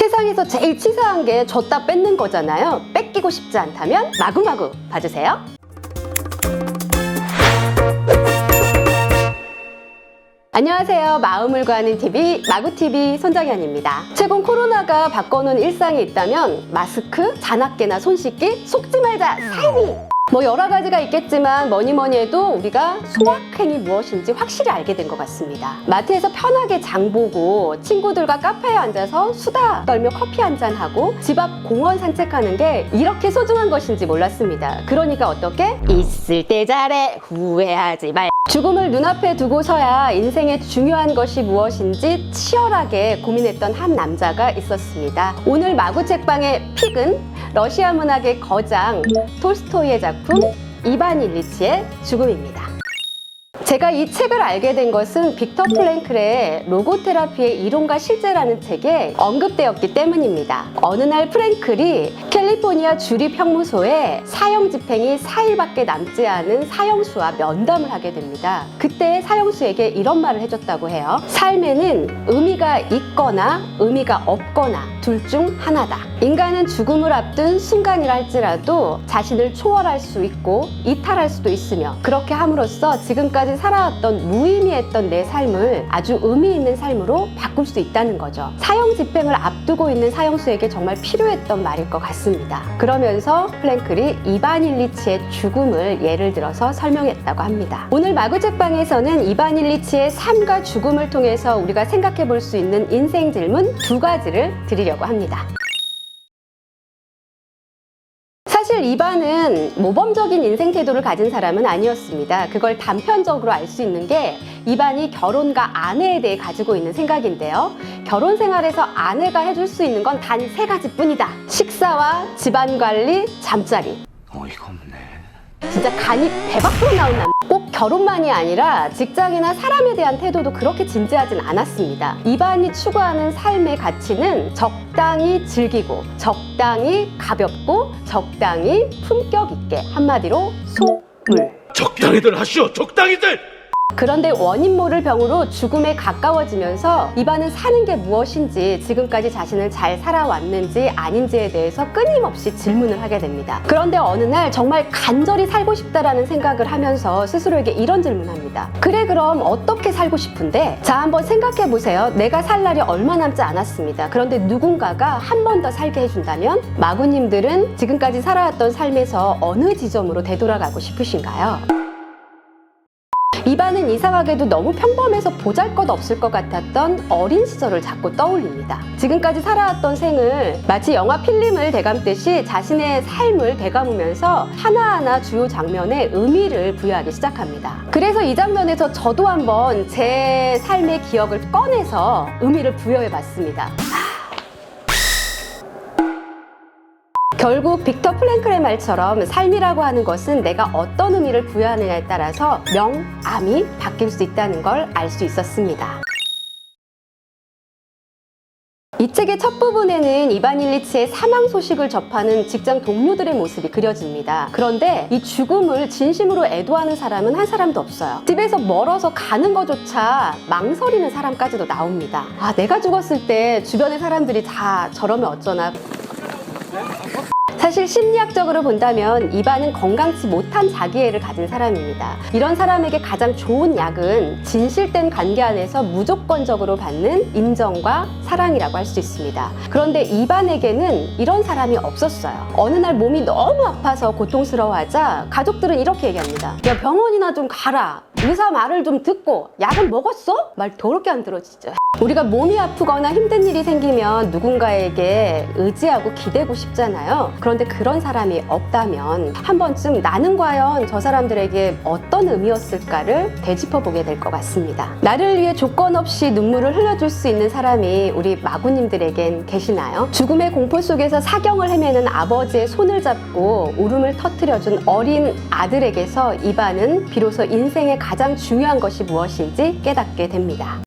세상에서 제일 치사한 게 줬다 뺏는 거잖아요. 뺏기고 싶지 않다면 마구마구 봐주세요. 안녕하세요. 마음을 구하는 TV 마구TV 손정현입니다. 최근 코로나가 바꿔놓은 일상이 있다면 마스크, 잔악계나 손 씻기, 속지 말자, 살미! 뭐 여러 가지가 있겠지만 뭐니 뭐니 해도 우리가 소확행이 무엇인지 확실히 알게 된 것 같습니다. 마트에서 편하게 장 보고 친구들과 카페에 앉아서 수다 떨며 커피 한 잔 하고 집 앞 공원 산책하는 게 이렇게 소중한 것인지 몰랐습니다. 그러니까 어떻게? 있을 때 잘해 후회하지 말. 죽음을 눈앞에 두고서야 인생의 중요한 것이 무엇인지 치열하게 고민했던 한 남자가 있었습니다. 오늘 마구 책방의 픽은 러시아 문학의 거장 톨스토이의 작품 이반 일리치의 죽음입니다. 제가 이 책을 알게 된 것은 빅터 프랭클의 로고테라피의 이론과 실제라는 책에 언급되었기 때문입니다. 어느 날 프랭클이 캘리포니아 주립형무소에 사형 집행이 4일밖에 남지 않은 사형수와 면담을 하게 됩니다. 그때 사형수에게 이런 말을 해줬다고 해요. 삶에는 의미가 있거나 의미가 없거나 둘 중 하나다. 인간은 죽음을 앞둔 순간이라 할지라도 자신을 초월할 수 있고 이탈할 수도 있으며 그렇게 함으로써 지금까지 살아왔던 무의미했던 내 삶을 아주 의미 있는 삶으로 바꿀 수 있다는 거죠. 사형 집행을 앞두고 있는 사형수에게 정말 필요했던 말일 것 같습니다. 그러면서 플랭클이 이반 일리치의 죽음을 예를 들어서 설명했다고 합니다. 오늘 마구책방에서는 이반 일리치의 삶과 죽음을 통해서 우리가 생각해 볼 수 있는 인생 질문 두 가지를 드리려고 합니다. 사실 이반은 모범적인 인생 태도를 가진 사람은 아니었습니다. 그걸 단편적으로 알 수 있는 게 이반이 결혼과 아내에 대해 가지고 있는 생각인데요. 결혼 생활에서 아내가 해줄 수 있는 건 단 세 가지뿐이다. 식사와 집안 관리, 잠자리. 어이가 없네. 진짜 간이 배 밖으로 나온 남. 꼭 결혼만이 아니라 직장이나 사람에 대한 태도도 그렇게 진지하진 않았습니다. 이반이 추구하는 삶의 가치는 적당히 즐기고, 적당히 가볍고, 적당히 품격 있게. 한마디로 소물. 적당히들 하시오. 적당히들. 그런데 원인 모를 병으로 죽음에 가까워지면서 이반은 사는 게 무엇인지 지금까지 자신을 잘 살아왔는지 아닌지에 대해서 끊임없이 질문을 하게 됩니다. 그런데 어느 날 정말 간절히 살고 싶다라는 생각을 하면서 스스로에게 이런 질문합니다. 그래 그럼 어떻게 살고 싶은데? 자 한번 생각해 보세요. 내가 살 날이 얼마 남지 않았습니다. 그런데 누군가가 한 번 더 살게 해준다면 마구님들은 지금까지 살아왔던 삶에서 어느 지점으로 되돌아가고 싶으신가요? 이반은 이상하게도 너무 평범해서 보잘 것 없을 것 같았던 어린 시절을 자꾸 떠올립니다. 지금까지 살아왔던 생을 마치 영화 필름을 대감듯이 자신의 삶을 대감으면서 하나하나 주요 장면에 의미를 부여하기 시작합니다. 그래서 이 장면에서 저도 한번 제 삶의 기억을 꺼내서 의미를 부여해 봤습니다. 결국 빅터 플랭클의 말처럼 삶이라고 하는 것은 내가 어떤 의미를 부여하느냐에 따라서 명암이 바뀔 수 있다는 걸 알 수 있었습니다. 이 책의 첫 부분에는 이반 일리치의 사망 소식을 접하는 직장 동료들의 모습이 그려집니다. 그런데 이 죽음을 진심으로 애도하는 사람은 한 사람도 없어요. 집에서 멀어서 가는 것조차 망설이는 사람까지도 나옵니다. 아, 내가 죽었을 때 주변의 사람들이 다 저러면 어쩌나. よっしゃ! 사실 심리학적으로 본다면 이반은 건강치 못한 자기애를 가진 사람입니다. 이런 사람에게 가장 좋은 약은 진실된 관계 안에서 무조건적으로 받는 인정과 사랑이라고 할 수 있습니다. 그런데 이반에게는 이런 사람이 없었어요. 어느 날 몸이 너무 아파서 고통스러워하자 가족들은 이렇게 얘기합니다. 야 병원이나 좀 가라. 의사 말을 좀 듣고 약은 먹었어? 말 더럽게 안 들어 진짜. 우리가 몸이 아프거나 힘든 일이 생기면 누군가에게 의지하고 기대고 싶잖아요. 그런데 그런 사람이 없다면 한 번쯤 나는 과연 저 사람들에게 어떤 의미였을까를 되짚어 보게 될 것 같습니다. 나를 위해 조건 없이 눈물을 흘려줄 수 있는 사람이 우리 마구님들에겐 계시나요? 죽음의 공포 속에서 사경을 헤매는 아버지의 손을 잡고 울음을 터뜨려준 어린 아들에게서 이반은 비로소 인생의 가장 중요한 것이 무엇인지 깨닫게 됩니다.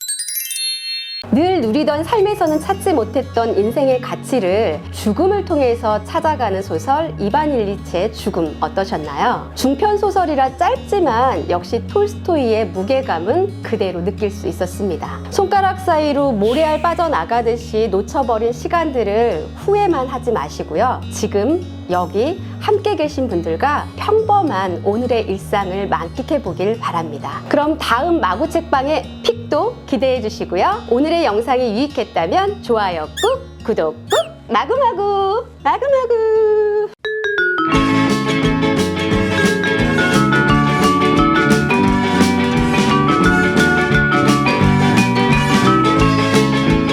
늘 누리던 삶에서는 찾지 못했던 인생의 가치를 죽음을 통해서 찾아가는 소설 이반 일리체의 죽음 어떠셨나요? 중편 소설이라 짧지만 역시 톨스토이의 무게감은 그대로 느낄 수 있었습니다. 손가락 사이로 모래알 빠져나가듯이 놓쳐버린 시간들을 후회만 하지 마시고요. 지금 여기 함께 계신 분들과 평범한 오늘의 일상을 만끽해 보길 바랍니다. 그럼 다음 마구 책방의 픽도 기대해 주시고요. 오늘의 영상이 유익했다면 좋아요 꾹, 구독 꾹, 마구마구, 마구마구.